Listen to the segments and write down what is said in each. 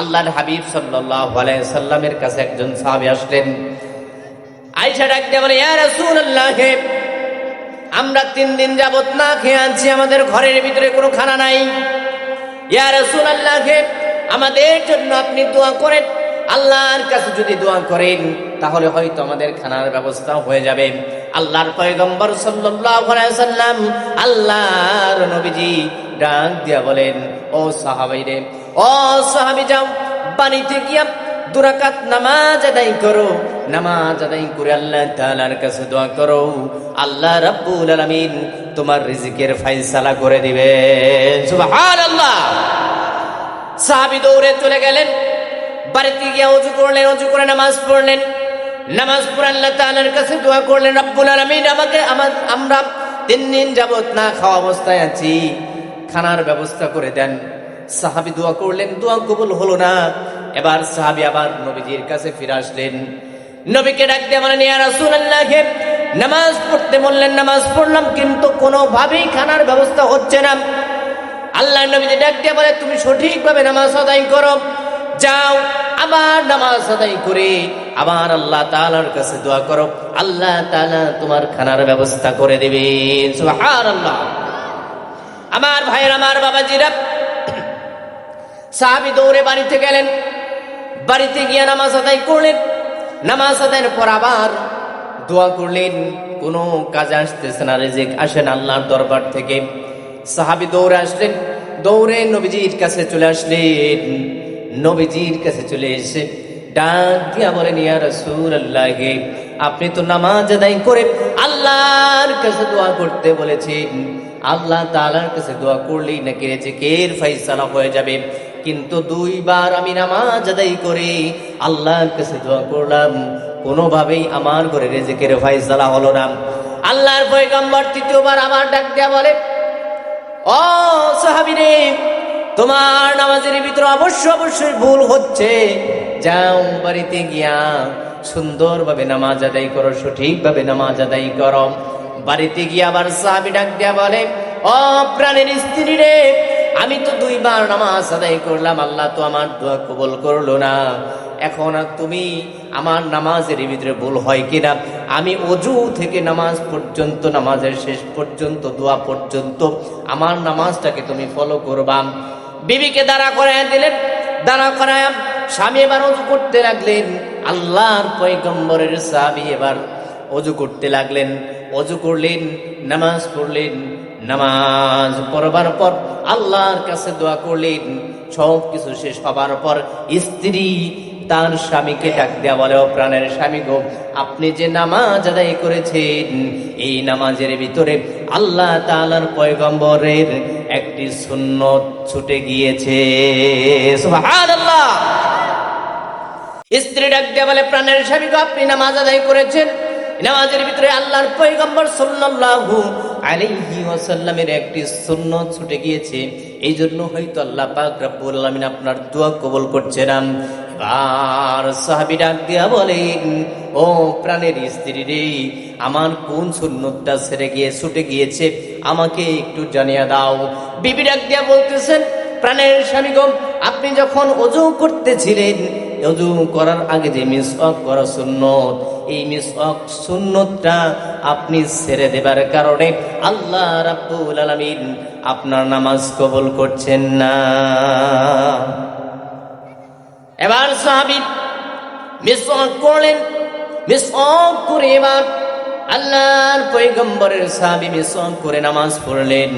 আল্লাহর হাবিব আলাইহি সাল্লামের কাছে একজন সাহাবী আসলেন। আয়েশা ডাকতে বলে আমরা তিন দিন যাবত না খেয়ে আনছি, আমাদের ঘরের ভিতরে কোনো খানা নাই। ইয়া রাসূলুল্লাহ, আমাদের জন্য আপনি দোয়া করেন। আল্লাহর কাছে যদি দোয়া করেন, তাহলে হয়তো আমাদের খানার ব্যবস্থা হয়ে যাবে। আল্লাহর পয়গম্বর সাল্লাম আল্লাহর নবীজি ডাক দিয়া বলেন, ও সাহাবীরে যাও বাড়িতে গিয়া নামাজ করো। নামাজ করে আল্লাহ দোয়া করো। আল্লাহ রাব্বুল তোমার করে দিবে। দৌড়ে চলে গেলেন। বাড়িতে করলেন করে নামাজ পড়লেন। নামাজ কাছে দোয়া আমাকে আমার, আমরা তিন দিন যাবত না খাওয়া অবস্থায় আছি। খানার ব্যবস্থা করে দেন। সাহাবী দোয়া করলেন, দোয়া কবুল হলো না। এবার সাহাবী আবার নবীজির কাছে ফিরে আসলেন। নবীকে ডাক দিয়ে বলেন ইয়া নামাজ পড়তে বললেন, নামাজ পড়লাম, কিন্তু কোনোভাবেই খানার ব্যবস্থা হচ্ছে না। আল্লাহ নবীজি ডাক দিয়ে বলে, তুমি সঠিকভাবে নামাজ আদায় করো, যাও, আবার নামাজ আদায় করে, আবার আল্লাহ তাআলার কাছে দোয়া করো। আল্লাহ তাআলা তোমার খানার ব্যবস্থা করে দেবে সুবহানাল্লাহ। আমার ভাইয়ের, আমার বাবাজিরা সাহাবী দৌড়ে বাড়িতে গেলেন। বাড়িতে গিয়ে নামাজ আদায় করলেন। নামাজ আদায়ের পর আবার দোয়া করলেন, কোনো কাজে আসতেছে না, রেজেক আসেন আল্লাহর দরবার থেকে। সাহাবি দৌড়ে আসলেন। দৌড়ে নবীজির কাছে চলে আসলেন। নবীজির কাছে চলে এসে ডাক দিয়া বলেন, ইয়া রাসূলুল্লাহ, আপনি তো নামাজ আদায় করে আল্লাহর কাছে দোয়া করতে বলেছেন। আল্লাহ তাআলার কাছে দোয়া করলেই নাকি রেজেকের ফয়সালা হয়ে যাবে। কিন্তু দুইবার আমি নামাজ আদায় করে, আল্লাহর কাছে দোয়া করলাম, কোনোভাবেই আমার ঘরে রেজেকের ফয়সালা হলো না। আল্লাহর পয়গম্বর তৃতীয়বার আমার ডাক দেয়া বলে, ও সাহাবিরে তোমার নামাজের ভিতরে অবশ্য অবশ্যই ভুল হচ্ছে। যাও বাড়িতে গিয়া সুন্দরভাবে নামাজ আদায় করো, সঠিকভাবে নামাজ আদায় করো। বাড়িতে গিয়ে আবার সাহাবি ডাক দেয়া বলে, ও প্রাণের স্ত্রী রে আমি তো দুইবার নামাজ আদায় করলাম, আল্লাহ তো আমার দোয়া কবল করল না। এখন তুমি আমার নামাজের ভিতরে ভুল হয় কিনা? আমি অজু থেকে নামাজ পর্যন্ত, নামাজের শেষ পর্যন্ত, দোয়া পর্যন্ত আমার নামাজটাকে তুমি ফলো করবা। বিবিকে দাঁড়া করায় দিলেন, দাঁড়া করায় স্বামী এবার অজু করতে লাগলেন। আল্লাহর পয়গম্বরের স্বামী এবার অজু করতে লাগলেন। অজু করলেন, নামাজ পড়লেন। নামাজ পড়বার পর আল্লাহর কাছে দোয়া করলেন। সব কিছু শেষ হবার পর স্ত্রী তার স্বামীকে ডাক দেওয়া বলে প্রাণের স্বামী গো, আপনি যে নামাজ আদায় করেছেন, এই নামাজের ভিতরে আল্লাহ তাআলার পয়গম্বরের একটি শূন্য ছুটে গিয়েছে। স্ত্রী ডাক দেওয়া বলে, প্রাণের স্বামী গো, আপনি নামাজ আদায় করেছেন। নামাজের ভিতরে আল্লাহর পয়গম্বর সাল্লাল্লাহু আলাইহি ওয়াসাল্লামের একটি সুন্নত ছুটে গিয়েছে। এই জন্য হয়তো আল্লাহ পাক রব্বুল আলামিন আপনার দোয়া কবুল করছে না। এবার সাহাবী ডাক দিয়া বলেন, ও প্রাণের স্ত্রী রে, আমার কোন সুন্নতটা ছেড়ে গিয়ে ছুটে গিয়েছে? আমাকে একটু জানিয়ে দাও। বিবি ডাক দিয়া বলতেছেন, প্রাণের স্বামী গো আপনি যখন অজু করতেছিলেন অজু করার আগে যে মিসওয়াক করা সুন্নত, এই মিসওয়াক সুন্নতটা আপনি ছেড়ে দেবার কারণে আল্লাহ রাব্বুল আলামিন আপনার নামাজ কবল করছেন না। এবার সাহাবী মিসওয়াক করলেন। মিসওয়াক করে এবার আল্লাহর পয়গম্বরের মিস মিসওয়াক করে নামাজ পড়লেন।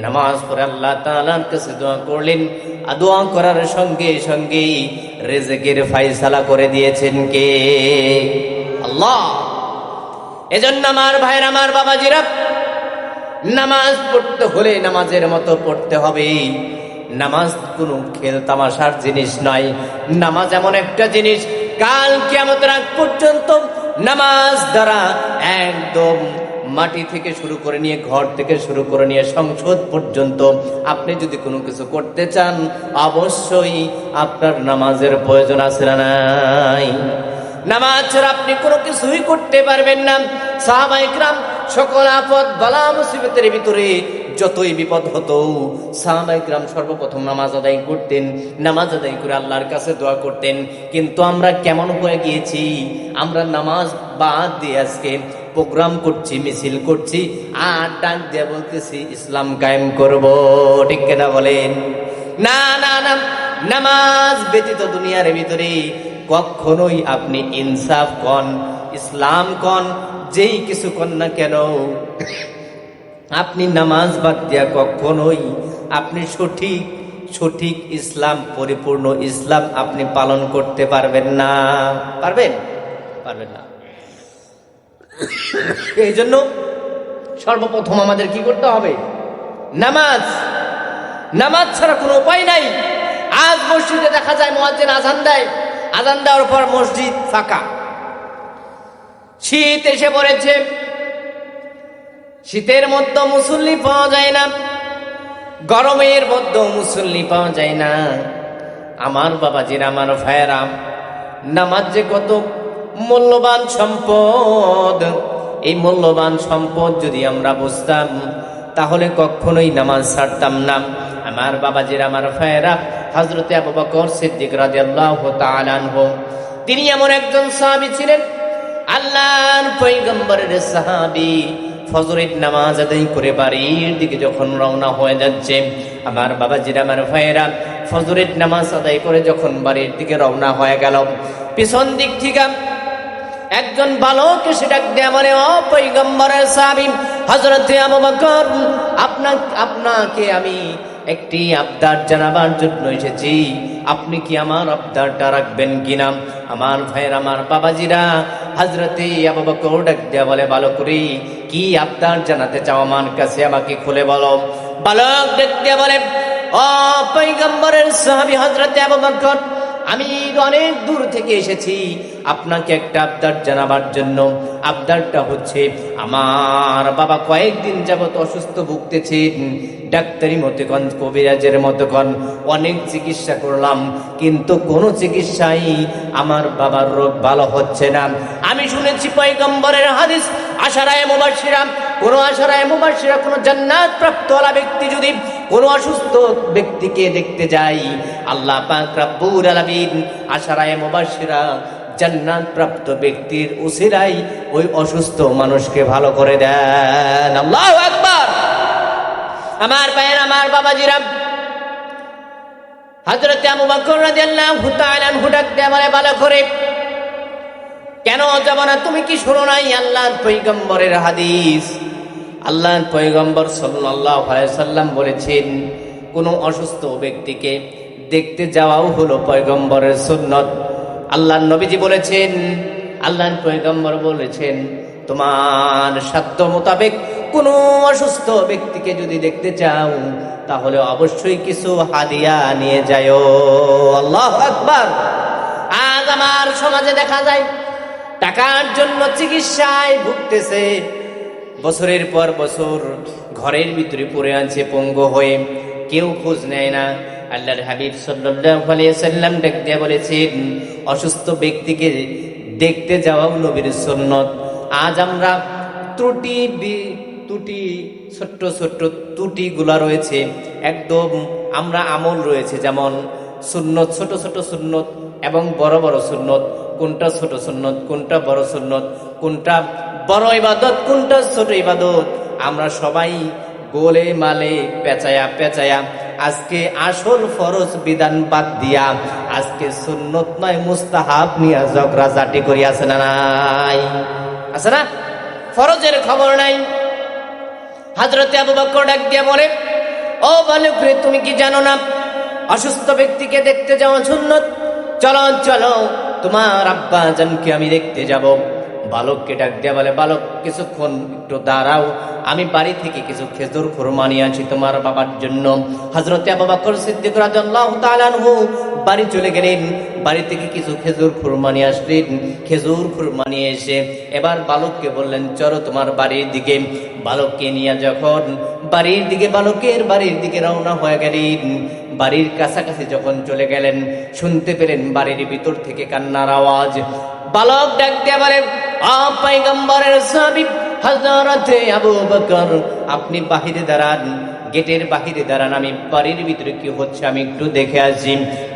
নামাজ পড়ে আল্লাহ তাআলার কাছে দোয়া করলেন। দোয়া করার সঙ্গে সঙ্গে রেজেকের ফাইসালা করে দিয়েছেন কে? আল্লাহ। এজন্য আমার ভাইয়ের, আমার বাবা বাবাজিরা, নামাজ পড়তে হলে নামাজের মতো পড়তে হবে। নামাজ কোনো খেল তামাশার জিনিস নয়। নামাজ এমন একটা জিনিস, কাল কিয়ামতের আগ পর্যন্ত নামাজ দ্বারা একদম মাটি থেকে শুরু করে নিয়ে ঘর থেকে শুরু করে নিয়ে সংসদ পর্যন্ত আপনি যদি কোনো কিছু করতে চান, অবশ্যই আপনার নামাজের প্রয়োজন আছে না নাই? নামাজ ছাড়া আপনি কোনো কিছুই করতে পারবেন না। সাহাবাইকরাম সকল আপদ, বালা মুসিবতের ভিতরে যতই বিপদ হতো সাহাবাইকরাম সর্বপ্রথম নামাজ আদায় করতেন, নামাজ আদায় করে আল্লাহর কাছে দোয়া করতেন। কিন্তু আমরা কেমন হয়ে গিয়েছি? আমরা নামাজ বাদ দিয়ে আজকে প্রোগ্রাম করছি, মিছিল করছি, আর ডাক দিয়ে বলতেছি, ইসলাম কায়েম করব। ঠিক কেনা বলেন? না না না, নামাজ ব্যতীত দুনিয়ার ভিতরে কখনোই আপনি ইনসাফ কন, ইসলাম কন, যেই কিছু কন না কেন, আপনি নামাজ বাদ দিয়া কখনোই আপনি সঠিক সঠিক ইসলাম, পরিপূর্ণ ইসলাম আপনি পালন করতে পারবেন না। পারবেন? পারবেন না। এই জন্য সর্বপ্রথম আমাদের কি করতে হবে? নামাজ। নামাজ ছাড়া কোনো উপায় নাই। আজ মসজিদে দেখা যায় মোয়াজ্জেন আজান দেয়। আজান দেওয়ার পর মসজিদ ফাঁকা। শীত এসে পড়েছে। শীতের মধ্যে মুসল্লি পাওয়া যায় না। গরমের মধ্যে মুসল্লি পাওয়া যায় না। আমার বাবাজির, আমার ভাইয়েরাম নামাজ যে কত মূল্যবান সম্পদ। এই মূল্যবান সম্পদ যদি আমরা বুঝতাম, তাহলে কখনোই নামাজ ছাড়তাম না। আমার বাবাজির, আমার ভাইয়েরা হজরতে আবু বকর সিদ্দিক রাদিয়াল্লাহু তাআলা আনহু, তিনি এমন একজন সাহাবী ছিলেন, আল্লাহর পৈগম্বরের সাহাবী। ফজরের নামাজ আদায় করে বাড়ির দিকে যখন রওনা হয়ে যাচ্ছে, আমার বাবাজির, আমার ভাইয়েরা, ফজরের নামাজ আদায় করে যখন বাড়ির দিকে রওনা হয়ে গেল, পিছন দিক থেকে একজন বালক এসে ডাক দেয়া মানে ও পৈগম্বরের সাহাবী হযরতে আবু বকর আপনার আপনাকে আমি একটি আবদার জানাবার জন্য এসেছি। আপনি কি আমার আবদারটা রাখবেন কিনা আমার ভাইয়ের আমার বাবাজিরা হাজরতে ডাক বলে ভালো করে কি আবদার জানাতে চাও আমার কাছে? আমাকে খুলে বলো। বালক দেয়া বলে, ও পৈগম্বরের সাহাবী হজরতে আবু বকর আমি অনেক দূর থেকে এসেছি। আপনাকে একটা আবদার জানাবার জন্য। আবদারটা হচ্ছে, আমার বাবা কয়েকদিন যাবত অসুস্থ ভুগতেছে ডাক্তারি মতে কন কবিরাজের মতো কন অনেক চিকিৎসা করলাম। কিন্তু কোনো চিকিৎসাই আমার বাবার রোগ ভালো হচ্ছে না। আমি শুনেছি পয়গম্বরের হাদিস, আশারায় মুবাসিরা কোনো আশারায় মুবাসিরা কোনো জান্নাত প্রাপ্তওয়ালা ব্যক্তি যদি কোনো অসুস্থ ব্যক্তিকে দেখতে যাই, আল্লাহ পাক রাব্বুল আলামিন আশারায় মুবাসিরা জান্নাত প্রাপ্ত ব্যক্তির উসিরাই ওই অসুস্থ মানুষকে ভালো করে দেন। আল্লাহু আকবার। আমার পায়ের আমার বাবাজিরা হযরত আবু বকর রাদিয়াল্লাহু তাআলা ডাক দিয়ে ভালো করে, কেন যাব না তুমি কি শোনো নাই আল্লাহর পৈগম্বরের হাদিস? আল্লাহর পৈগম্বর সাল্লাল্লাহু আলাইহি সাল্লাম বলেছেন, কোনো অসুস্থ ব্যক্তিকে দেখতে যাওয়াও হলো পয়গম্বরের সুন্নত। আল্লাহর নবীজি বলেছেন, আল্লাহর পয়গম্বর বলেছেন, তোমার সাধ্য মোতাবেক কোনো অসুস্থ ব্যক্তিকে যদি দেখতে চাও, তাহলে অবশ্যই কিছু হাদিয়া নিয়ে যাও আল্লাহ আকবার। আজ আমার সমাজে দেখা যায়, টাকার জন্য চিকিৎসায় ভুগতেছে বছরের পর বছর ঘরের ভিতরে পড়ে আছে, পঙ্গু হয়ে। কেউ খোঁজ নেয় না। আল্লাহর হাবিব সাল্লাম ডাক দিয়ে বলেছেন, অসুস্থ ব্যক্তিকে দেখতে যাওয়াও নবীর সুন্নত। আজ আমরা ত্রুটি ত্রুটি, ছোট্ট ছোট্ট ত্রুটিগুলা রয়েছে। একদম আমরা আমল রয়েছে, যেমন সুন্নত, ছোট ছোট সুন্নত এবং বড় বড় সুন্নত। কোনটা ছোট সুন্নত, কোনটা বড় সুন্নত, কোনটা বড় ইবাদত, কোনটা ছোট ইবাদত। আমরা সবাই গোলে মালে পেঁচায়া পেঁচায়া, আজকে আসল ফরজ বিধান বাদ দিয়া, আজকে সুন্নত নয়, মুস্তাহাব নিয়া ঝগড়া জাটি করি আছে না নাই? আছে না? ফরজের খবর নাই। হাজরতে আবু বকর ডাক দিয়ে বলে, ও বালক রে তুমি কি জানো না? অসুস্থ ব্যক্তিকে দেখতে যাওয়া সুন্নত। চলো চলো। তোমার আব্বা জানকে আমি দেখতে যাব। বালককে ডাক দিয়া বলে, বালক, কিছুক্ষণ একটু দাঁড়াও। আমি বাড়ি থেকে কিছু খেজুর খুরমা নিয়ে আছি তোমার বাবার জন্য। হজরতে রাদিয়াল্লাহু তাআলা বাড়ি চলে গেলেন। বাড়ি থেকে কিছু খেজুর খুরমা নিয়ে আসলেন। খেজুর খুরমা নিয়ে এসে এবার বালককে বললেন, চলো তোমার বাড়ির দিকে। বালককে নিয়ে যখন বাড়ির দিকে বালকের বাড়ির দিকে রওনা হয়ে গেলেন। বাড়ির কাছাকাছি যখন চলে গেলেন, শুনতে পেলেন বাড়ির ভিতর থেকে কান্নার আওয়াজ। বালক ডাকতে পারে আপাই গম্বরের পয়গম্বরের হাজারতে আবু বকর, আপনি বাহিরে দাঁড়ান। গেটের বাহিরে দাঁড়ান, আমি বাড়ির ভিতরে কি হচ্ছে আমি একটু দেখে আসি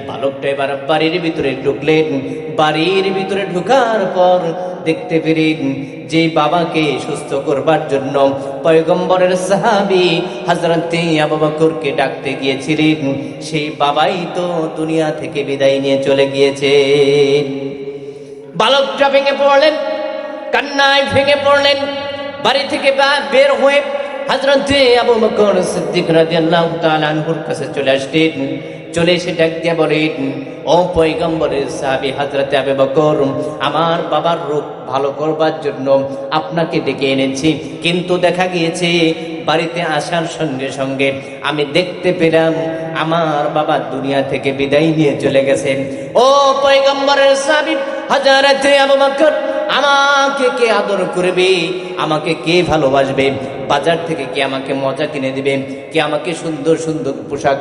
বালকটা এবার বাড়ির ভিতরে ঢুকলেন। বাড়ির ভিতরে ঢুকার পর দেখতে পেলেন যে বাবাকে সুস্থ করবার জন্য পয়গম্বরের সাহাবি হাজরতে আবু বকরকে ডাকতে গিয়েছিলেন। সেই বাবাই তো দুনিয়া থেকে বিদায় নিয়ে চলে গিয়েছে। বালকটা ভেঙে পড়লেন, কান্নায় ভেঙে পড়লেন, বাড়ি থেকে বের হয়ে হজরতে আবু বকর সিদ্দিক রাদিয়াল্লাহু তাআলা আনহুর কাছে চলে আসলেন। চলে এসে ডাক দিয়ে বলেন, ও পয়গম্বরের সাহাবী হজরতে আবু বকর, আমার বাবার রোগ ভালো করবার জন্য আপনাকে ডেকে এনেছি। কিন্তু দেখা গিয়েছে বাড়িতে আসার সঙ্গে সঙ্গে আমি দেখতে পেলাম আমার বাবা দুনিয়া থেকে বিদায় নিয়ে চলে গেছেন। ও পয়গম্বরের সাহাবী হজরতে আবু বকর আমাকে কে আদর করবে? আমাকে কে ভালোবাসবে? বাজার থেকে কে আমাকে মজা কিনে দিবে? কে আমাকে সুন্দর সুন্দর পোশাক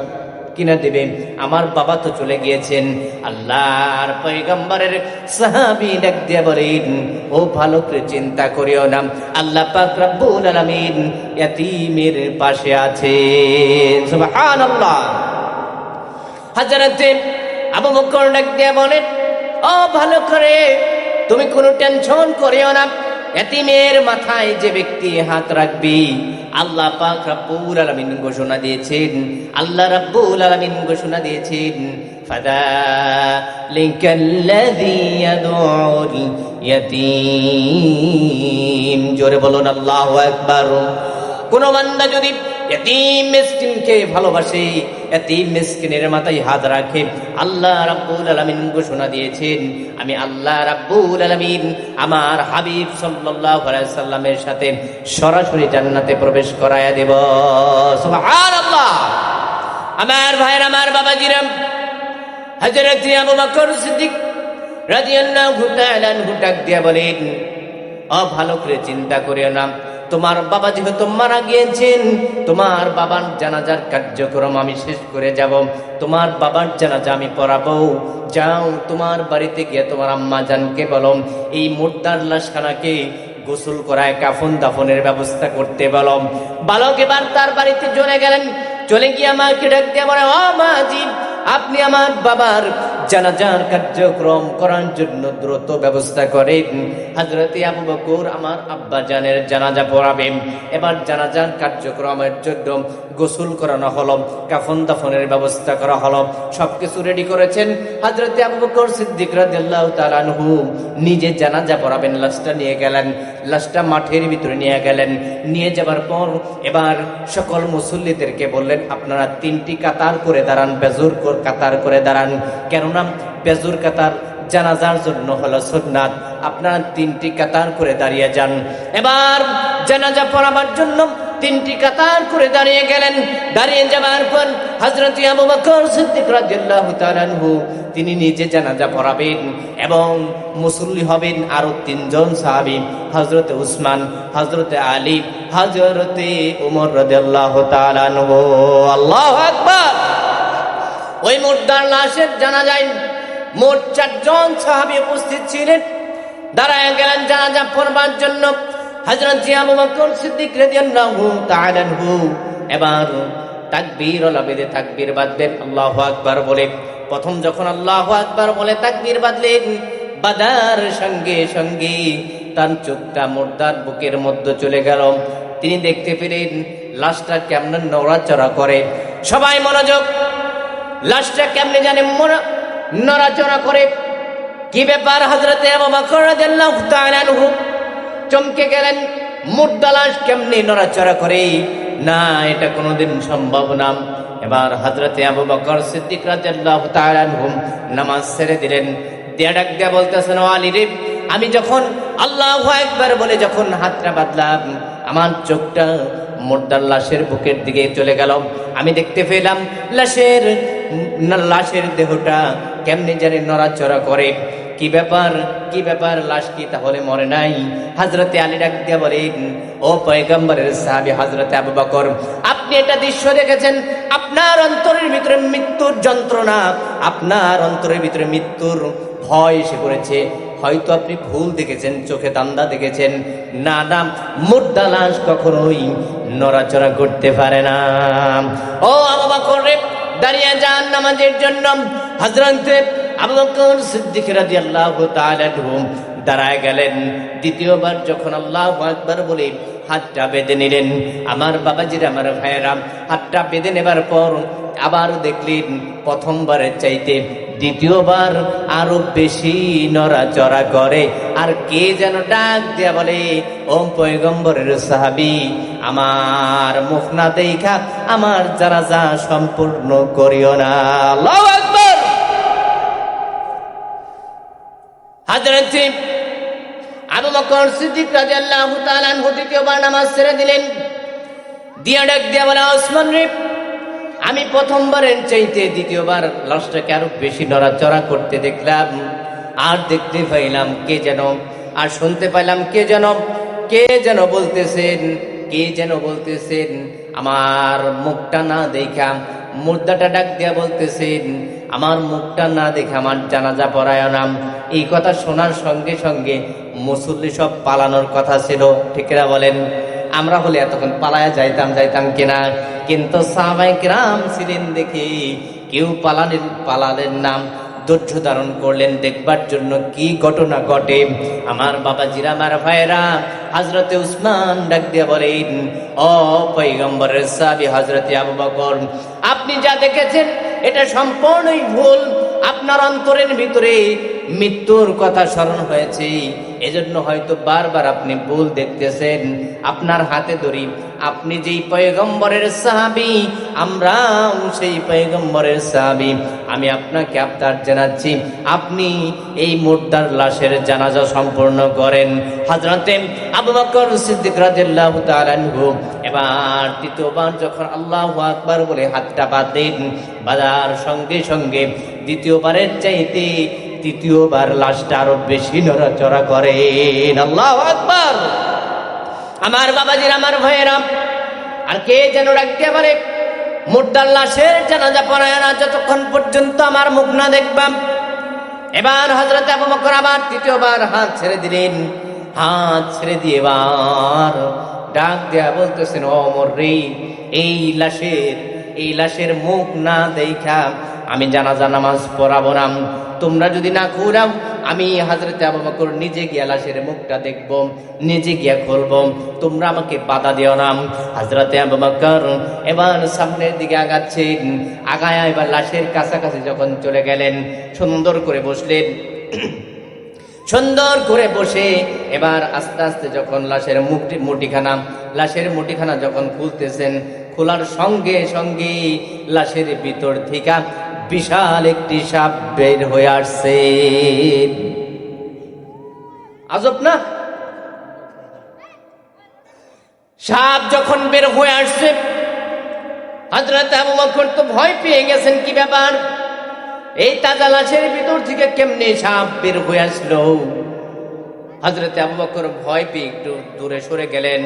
কিনে দেবে? আমার বাবা তো চলে গিয়েছেন। আল্লাহর পয়গম্বরের সাহাবী ডাক দিয়ে বলেন, ও ভালো করে চিন্তা করিও না। আল্লাহ পাক রব্বুল আলামিন ইয়াতীমের পাশে আছে। সুবহানাল্লাহ। হাজারাতে আবু বকর ডাক দিয়ে বলেন, ও ভালো করে তুমি কোনো টেনশন করিও না। এতিমের মাথায় যে ব্যক্তি হাত রাখবি, আল্লাহ পাক রাব্বুল আলামিন ঘোষণা দিয়েছেন। আল্লাহ রাব্বুল আলামিন ঘোষণা দিয়েছেন ফাদালিকাল্লাযী ইয়াদউল ইয়াতীম। জোরে বলুন, আল্লাহু আকবার। কোন বান্দা যদি এতিম মিসকিনকে ভালোবাসে, এতিম মিসকিনের মাথায় হাত রাখে। আল্লাহ রাব্বুল আলামিন ঘোষণা দিয়েছেন, আমি আল্লাহ রাব্বুল আলামিন আমার হাবিব সাল্লাল্লাহু সাল্লামের সাথে সরাসরি জান্নাতে প্রবেশ করায়া দেব। সুবহানাল্লাহ! আমার ভাইয়ের, আমার বাবাজিরাম হযরত আবু বকর সিদ্দিক রাদিয়াল্লাহু তাআলা ডাক দিয়া বলেন, অ, ভালো করে চিন্তা করিও না। তোমার বাবা যেহেতু মারা গিয়েছেন, তোমার বাবার জানাজার কার্যক্রম আমি শেষ করে যাব। তোমার বাবার জানাজা আমি পড়াবো। যাও, তোমার বাড়িতে গিয়ে তোমার আম্মা জানকে বলো। এই মুর্দার লাশখানাকে গোসল করায় কাফন দাফনের ব্যবস্থা করতে বলো। বালক, এবার তার বাড়িতে চলে গেলেন। চলে গিয়ে আমাকে ডাক দিয়ে ও মাজি আপনি আমার বাবার জানাজার কার্যক্রম করার জন্য দ্রুত ব্যবস্থা করেন। হাজরতে আবু বকর আমার আব্বা জানের জানাজা পড়াবেন। এবার জানাজার কার্যক্রমের জন্য গোসল করানো হলো, কাফন দাফনের ব্যবস্থা করা হলো, সবকিছু রেডি করেছেন। হাজরতে আবু বকর সিদ্দিক রাদিয়াল্লাহু তাআলা আনহু নিজে জানাজা পড়াবেন, লাশটা নিয়ে গেলেন, লাশটা মাঠের ভিতরে নিয়ে গেলেন। নিয়ে যাবার পর এবার সকল মুসল্লিদেরকে বললেন, আপনারা তিনটি কাতার করে দাঁড়ান, বেজুর কর- কাতার করে দাঁড়ান। কেননা বেজুর কাতার জানাজার জন্য হলো সুন্নাত। আপনারা তিনটি কাতার করে দাঁড়িয়ে যান। এবার জানাজা পড়াবার জন্য তিনটি কাতার করে দাঁড়িয়ে গেলেন। দাঁড়িয়ে যাবার পর হযরত আবু বকর সিদ্দিক রাদিয়াল্লাহু তিনি নিজে জানাজা পড়াবেন এবং মুসল্লি হবেন আরও তিনজন সাহাবী, হযরতে উসমান, হযরতে আলী, হযরতে ওমর রাদিয়াল্লাহু আল্লাহু মুর্দার লাশের জানা যায় মোট চারজন সাহাবী উপস্থিত ছিলেন। দাঁড়ায় গেলেন জানাজা পড়বার জন্য। হযরত আবু বকর সিদ্দিক রাদিয়াল্লাহু আনহু। এবার তাকবীর লাবেদে তাকবীর বাঁধলেন। আল্লাহু আকবার বলে। প্রথম যখন আল্লাহু আকবার বলে তাকবীর বাঁধলেন বাদার সঙ্গে সঙ্গে তার চোখটা মুর্দার বুকের মধ্যে চলে গেল। তিনি দেখতে পেলেন লাশটা কেমন নড়াচড়া করে। সবাই মনোযোগ লাশটা কেমনে জানে নড়াচড়া করে। কি ব্যাপার হজরতে চমকে গেলেন, মুর্দা লাশ কেমনে নড়াচড়া করে? না, এটা কোনোদিন সম্ভব না। এবার হজরতে আবু বকর সিদ্দিক নামাজ ছেড়ে দিলেন। দিয়া বলতেছেন আমি যখন আল্লাহু একবার বলে যখন হাতটা বাঁধলাম, আমার চোখটা মোর্দার লাশের বুকের দিকে চলে গেল। আমি দেখতে পেলাম, লাশের লাশের দেহটা কেমনে জানি নড়াচড়া করে। কি ব্যাপার? কি ব্যাপার লাশ কি তাহলে মরে নাই? হাজরতে আলী ডাক দিয়া বলেন, ও পয়গম্বরের সাহাবী হাজরতে আবু বকর, আপনি এটা দৃশ্য দেখেছেন? আপনার অন্তরের ভিতরে মৃত্যুর যন্ত্রণা, আপনার অন্তরের ভিতরে মৃত্যুর ভয় এসে পড়েছে। হয়তো আপনি ভুল দেখেছেন, চোখে দান্দা দেখেছেন। না না, মুর্দা লাশ কখনোই নড়াচড়া করতে পারে না। ও আবাবা করে দাঁড়িয়ে যান নামাজের জন্য। হজরত আবু বকর সিদ্দিক রাদিয়াল্লাহু তাআলা দাঁড়ায় গেলেন। দ্বিতীয়বার যখন আল্লাহ একবার বলে হাতটা বেঁধে নিলেন, আমার বাবাজির, আমার ভাইয়েরা হাতটা বেঁধে নেবার পর আবার দেখলেন প্রথমবারের চাইতে দ্বিতীয়বার আরও বেশি নড়াচড়া করে। আর কে যেন ডাক দেয়া বলে, ওম পয়গম্বরের সাহাবি, আমার মুখ না দেখা, আমার যারা যা সম্পূর্ণ করিও না। হযরত আবু বকর দ্বিতীয়বার নামাজ ছেড়ে দিলেন। দিয়া ডাক দিয়া বলে, ওসমান রে আমি প্রথমবারের চাইতে দ্বিতীয়বার লাশটাকে আরও বেশি নড়াচড়া করতে দেখলাম। আর দেখতে পাইলাম কে যেন, আর শুনতে পাইলাম কে যেন কে যেন বলতেছেন, কে যেন বলতেছেন। আমার মুখটা না দেখা মুর্দাটা ডাক দিয়া বলতেছেন, আমার মুখটা না দেখে আমার জানাজা পড়ায় নাম এই কথা শোনার সঙ্গে সঙ্গে মুসল্লি সব পালানোর কথা ছিল। ঠিকরা বলেন? আমরা হলে এতক্ষণ পালায়া যাইতাম যাইতাম কিনা? কিন্তু সাহাবাই কিরাম ছিলেন দেখি, কেউ পালালেন পালালেন নাম ধৈর্য ধারণ করলেন, দেখবার জন্য কি ঘটনা ঘটে? আমার বাবা জিরা আমার ভাইরা হাজরতে উসমান ডাক দিয়ে বলেন, ও পৈগম্বরের সাবি হাজরতে আবু বকর, আপনি যা দেখেছেন, এটা সম্পূর্ণই ভুল। আপনার অন্তরের ভিতরে মৃত্যুর কথা স্মরণ হয়েছে। এজন্য হয়তো বারবার আপনি ভুল দেখতেছেন। আপনার হাতে ধরি, আপনি যেই পয়গম্বরের সাহাবি আমরা সেই পয়গম্বরের সাহাবি। আমি আপনাকে আপনার জানাচ্ছি, আপনি এই মুর্দার লাশের জানাজা সম্পূর্ণ করেন। হজরতে আবু বকর সিদ্দিক রাদিয়াল্লাহু এবার দ্বিতীয়বার যখন আল্লাহু আকবার বলে হাতটা বাঁধেন, বাজার সঙ্গে সঙ্গে দ্বিতীয়বারের চাইতে তৃতীয়বার লাশটা আরও বেশি নড়াচড়া করেন। আল্লাহ আকবার! আমার বাবাজির, আমার ভাইয়েরা, আর কে যেন রাখতে পারে মুর্দার লাশের জানাজা পড়ায় না, যতক্ষণ পর্যন্ত আমার মুখ না দেখবাম। এবার হজরত আবু বকর আবার তৃতীয়বার হাত ছেড়ে দিলেন। হাত ছেড়ে দিয়ে এবার ডাক দেয়া বলতেছেন অমর রে এই লাশের এই লাশের মুখ না দেখা, আমি জানাজা নামাজ পড়াবো না। তোমরা যদি না ঘুরাও, আমি হাজরতে আবু বকর নিজে গিয়া লাশের মুখটা দেখব, নিজে গিয়া খুলব। তোমরা আমাকে বাধা দিও না। হাজরতে আবু এবার সামনের দিকে আগাচ্ছেন, আগায় এবার লাশের কাছাকাছি যখন চলে গেলেন, সুন্দর করে বসলেন। সুন্দর করে বসে এবার আস্তে আস্তে যখন লাশের মুখটি মুটিখানা লাশের মুটিখানা যখন খুলতেছেন, খোলার সঙ্গে সঙ্গে লাশের ভিতর থেকে বিশাল একটি সাপ বের হয়ে আসছে। আজব না? সাপ যখন বের হয়ে আসছে হাজরত আবু বকর তো ভয় পেয়ে গেছেন, কি ব্যাপার? এই তাজা লাশের ভিতর থেকে কেমনে সাপ বের হয়ে আসলো? হজরতে আবু বকর ভয় পেয়ে একটু দূরে সরে গেলেন।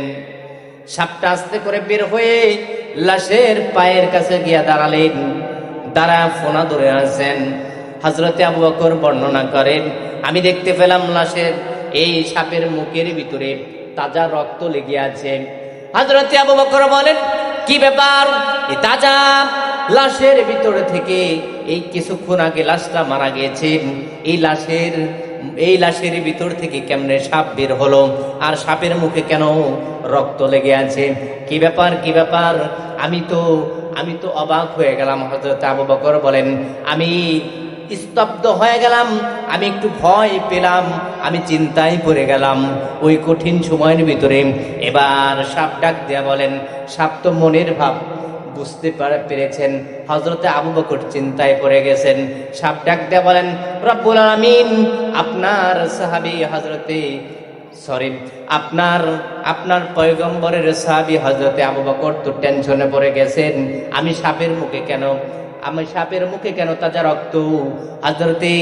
সাপটা আস্তে করে বের হয়ে লাশের পায়ের কাছে গিয়া দাঁড়ালেন। দাঁড়া ফোনা ধরে আছেন হজরতে আবু বকর বর্ণনা করেন, আমি দেখতে পেলাম লাশের এই সাপের মুখের ভিতরে তাজা রক্ত লেগে আছে। হজরতে আবু বকর বলেন, কি ব্যাপার? তাজা? লাশের ভিতরে থেকে এই কিছুক্ষণ আগে লাশটা মারা গেছে এই লাশের এই লাশের ভিতর থেকে কেমনে সাপ বের হলো আর সাপের মুখে কেন রক্ত লেগে আছে? কি ব্যাপার কি ব্যাপার? আমি তো আমি তো অবাক হয়ে গেলাম হজরত আবু বকর বলেন, আমি স্তব্ধ হয়ে গেলাম, আমি একটু ভয় পেলাম, আমি চিন্তায় পড়ে গেলাম। ওই কঠিন সময়ের ভিতরে এবার সাপ ডাক দেয়া বলেন, সাপ তো মনের ভাব বুঝতে পারে পেরেছেন। হজরতে আবু বকর চিন্তায় পড়ে গেছেন। সাপ ডাক দেয়া বলেন, রব্বুল আমিন আপনার সাহাবি হজরতে সরি, আপনার আপনার পয়গম্বরের সাহাবি হজরতে আবু বকর তো টেনশনে পড়ে গেছেন। আমি সাপের মুখে কেন, আমি সাপের মুখে কেন তাজা রক্ত? হজরতে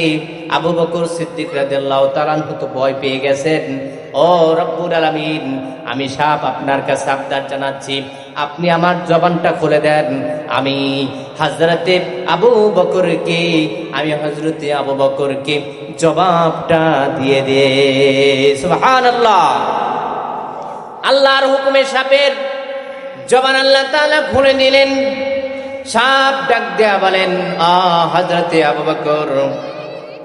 আবু বকর সিদ্দিক রাদিয়াল্লাহু তাআলা তো ভয় পেয়ে গেছেন। ও রব্বুল আলামিন, আমি সাপ আপনার কাছে আবদার জানাচ্ছি। আপনি আমার জবানটা খুলে দেন। আমি হজরতে আবু বকরকে, আমি হজরতে আবু বকরকে জবাবটা দিয়ে দে আল্লাহর হুকুমে সাপের জবান আল্লাহ তাআলা খুলে নিলেন। সাপ ডাক দেয়া বলেন, আ হজরতে আবু বকর,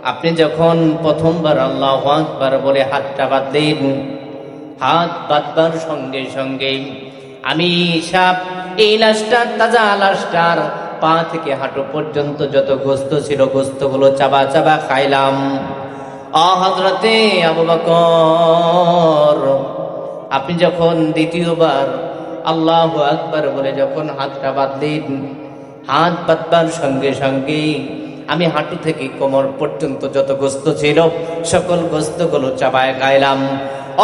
আপনি যখন প্রথমবার আল্লাহ আকবার বলে হাতটা বাঁধলেন, হাত বাঁধবার সঙ্গে সঙ্গে আমি সাপ, এই লাশটার তাজা লাশটার পা থেকে হাঁটু পর্যন্ত যত গোস্ত ছিল, গোস্তগুলো চাবা চাবা খাইলাম। হজরতে আবু আপনি যখন দ্বিতীয়বার আল্লাহ আকবার বলে যখন হাতটা বাঁধলেন, হাত বাঁধবার সঙ্গে সঙ্গে আমি হাঁটু থেকে কোমর পর্যন্ত যত গোস্ত ছিল, সকল গোস্তগুলো চাবায় গাইলাম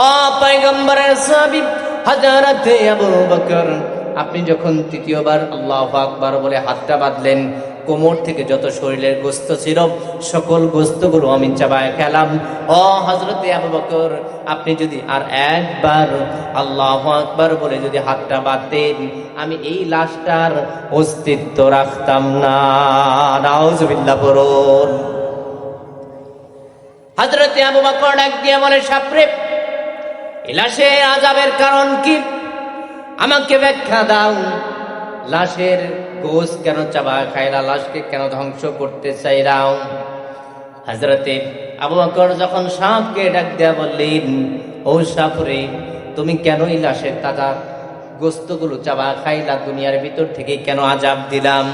ও পয়গম্বরের সাহাবী হাজারাতে আবু বকর, আপনি যখন তৃতীয়বার আল্লাহ আকবার বলে হাতটা বাঁধলেন, কোমর থেকে যত শরীরের গোস্ত ছিল, সকল গোস্তগুলো আমি চাবায় খেলাম। অ হজরতে আবু বকর, আপনি যদি আর একবার আল্লাহ আকবার বলে যদি হাতটা বাঁধতেন, আমি এই লাশটার অস্তিত্ব রাখতাম না। হজরতে আবু বকর ডাক দিয়ে বলে, সাপরে লাশের আজাবের কারণ কি? আমাকে ব্যাখ্যা দাও। লাশের গোস কেন চাবা খাইলা? লাশকে কেন ধ্বংস করতে চাইলাম হাজরতে আবু বকর যখন সাপকে ডাক দেয়া বললেন, ও সাপরে, তুমি কেনই লাশের তাজা গোস্তগুলো চাবা খাইলা? দুনিয়ার ভিতর থেকে কেন আজাব দিলাম?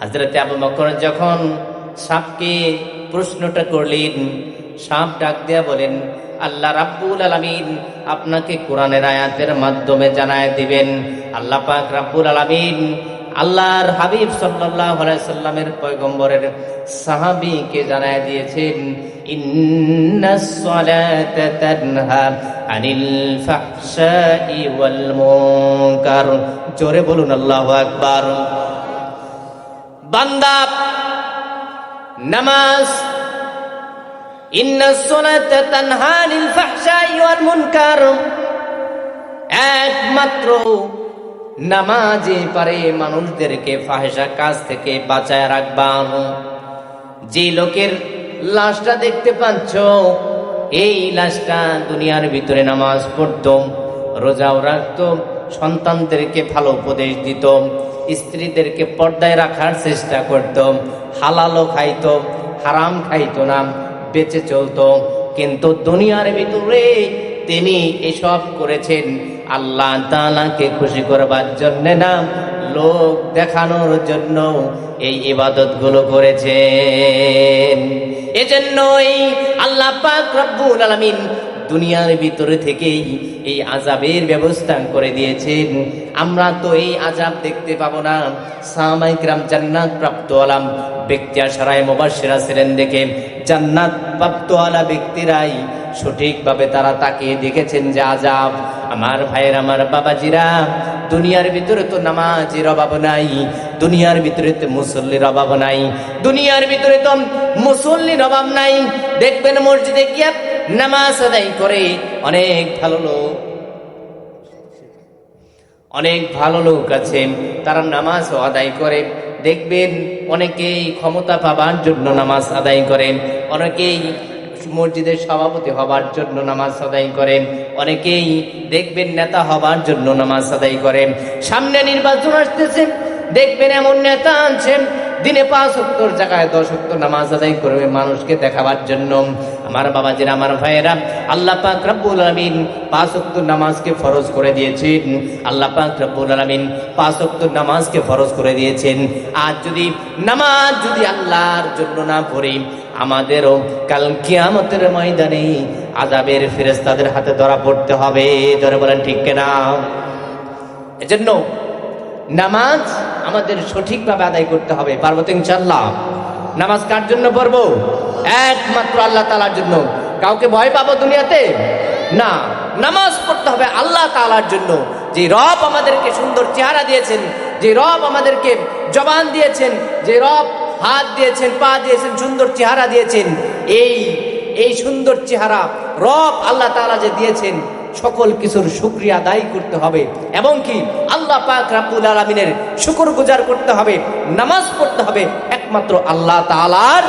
হাজরতে আবু বকর যখন সাপকে প্রশ্নটা করলেন সাপ ডাক দেয়া বলেন, আল্লাহ রাব্বুল আলামিন আপনাকে কোরআনের আয়াতের মাধ্যমে জানায় দিবেন। আল্লাহ পাক রাব্বুল আলামিন আল্লাহর হাবিব আলাইহি সাল্লামের পয়গম্বরের সাহাবীকে জানায় দিয়েছেন জোরে বলুন, আল্লাহু আকবার। বান্দা, নামাজ একমাত্র নামাজে পারে মানুষদেরকে ফাহেসা কাজ থেকে বাঁচায় রাখবান যে লোকের লাশটা দেখতে পাচ্ছ, এই লাশটা দুনিয়ার ভিতরে নামাজ পড়ত, রোজাও রাখত, সন্তানদেরকে ভালো উপদেশ দিত, স্ত্রীদেরকে পর্দায় রাখার চেষ্টা করত, হালালও খাইত, হারাম খাইত না। বেঁচে চলত কিন্তু দুনিয়ার ভিতরে তিনি এসব করেছেন। আল্লাহ তালাকে খুশি করবার জন্যে না, লোক দেখানোর জন্য এই ইবাদতগুলো করেছেন। এজন্যই আল্লাহ পাক রব্বুল আলামিন দুনিয়ার ভিতরে থেকেই এই আজাবের ব্যবস্থা করে দিয়েছেন আমরা তো এই আজাব দেখতে পাবো না। সামাইকরাম জান্নাত প্রাপ্ত আলাম ব্যক্তি আসারায় মোবাসেরা ছিলেন দেখে। জান্নাত প্রাপ্ত আলা ব্যক্তিরাই সঠিকভাবে তারা তাকিয়ে দেখেছেন যে আজাব আমার ভাইয়ের, আমার বাবাজিরা, দুনিয়ার ভিতরে তো নামাজের অভাব নাই, দুনিয়ার ভিতরে তো মুসল্লির অভাব নাই, দুনিয়ার ভিতরে তো মুসল্লির অভাব নাই। দেখবেন মসজিদে গিয়ে নামাজ আদায় করে অনেক ভালো লোক। অনেক ভালো লোক আছে তারা নামাজ আদায় করে। দেখবেন অনেকেই ক্ষমতা পাবার জন্য নামাজ আদায় করেন, অনেকেই মসজিদের সভাপতি হবার জন্য নামাজ আদায় করেন, অনেকেই দেখবেন নেতা হবার জন্য নামাজ আদায় করেন। সামনে নির্বাচন আসতেছে, দেখবেন এমন নেতা আনছেন দিনে পাঁচ সত্তর জায়গায় দশ সত্তর নামাজ আদায় করবে মানুষকে দেখাবার জন্য। আমার বাবাজিরা, আমার ভাইয়েরা, আল্লাহ পাক রব্বুল আলামিন পাঁচ সত্তর নামাজকে ফরজ করে দিয়েছেন। আল্লাহ পাক রব্বুল আলামিন পাঁচ সত্তর নামাজকে ফরজ করে দিয়েছেন। আর যদি নামাজ যদি আল্লাহর জন্য না পড়ি, আমাদেরও কাল কিয়ামতের ময়দানে আজাবের ফেরেস্তাদের হাতে ধরা পড়তে হবে। ধরে বলেন ঠিক কেনা? এজন্য নামাজ আমাদের সঠিকভাবে আদায় করতে হবে, পারব তো ইনশাল্লাহ নামাজ কার জন্য পড়ব? একমাত্র আল্লাহ তালার জন্য। কাউকে ভয় পাবো দুনিয়াতে? না, নামাজ পড়তে হবে আল্লাহ তালার জন্য। যে রব আমাদেরকে সুন্দর চেহারা দিয়েছেন, যে রব আমাদেরকে জবান দিয়েছেন, যে রব হাত দিয়েছেন, পা দিয়েছেন, সুন্দর চেহারা দিয়েছেন, এই এই সুন্দর চেহারা রব আল্লাহ তালা যে দিয়েছেন সকল কিছুর শুক্রিয়া আদায় করতে হবে। এবং কি আল্লাহ পাক রাব্বুল আলামিনের শুকর গুজার করতে হবে, নামাজ পড়তে হবে একমাত্র আল্লাহ তাআলার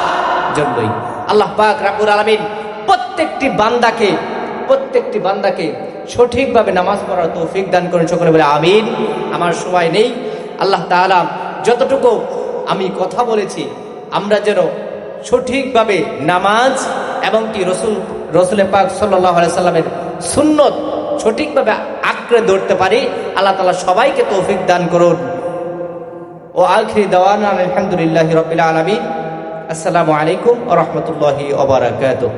জন্যই। আল্লাহ পাক রাব্বুল আলামিন প্রত্যেকটি বান্দাকে প্রত্যেকটি বান্দাকে সঠিকভাবে নামাজ পড়ার তৌফিক দান করেন, সকলে বলে আমিন। আমার সময় নেই। আল্লাহ তাআলা যতটুকু আমি কথা বলেছি, আমরা যেন সঠিকভাবে নামাজ এবং কি রসুল রসুল পাক সাল্লাহ সাল্লামের সুন্নত সঠিকভাবে আঁকড়ে ধরতে পারি, আল্লাহ তালা সবাইকে তৌফিক দান করুন। ও আলখি দেওয়ান আলহামদুলিল্লাহ রবিল আলমী আসসালামু আলাইকুম রহমতুল্লাহি ওবরাকাতুহ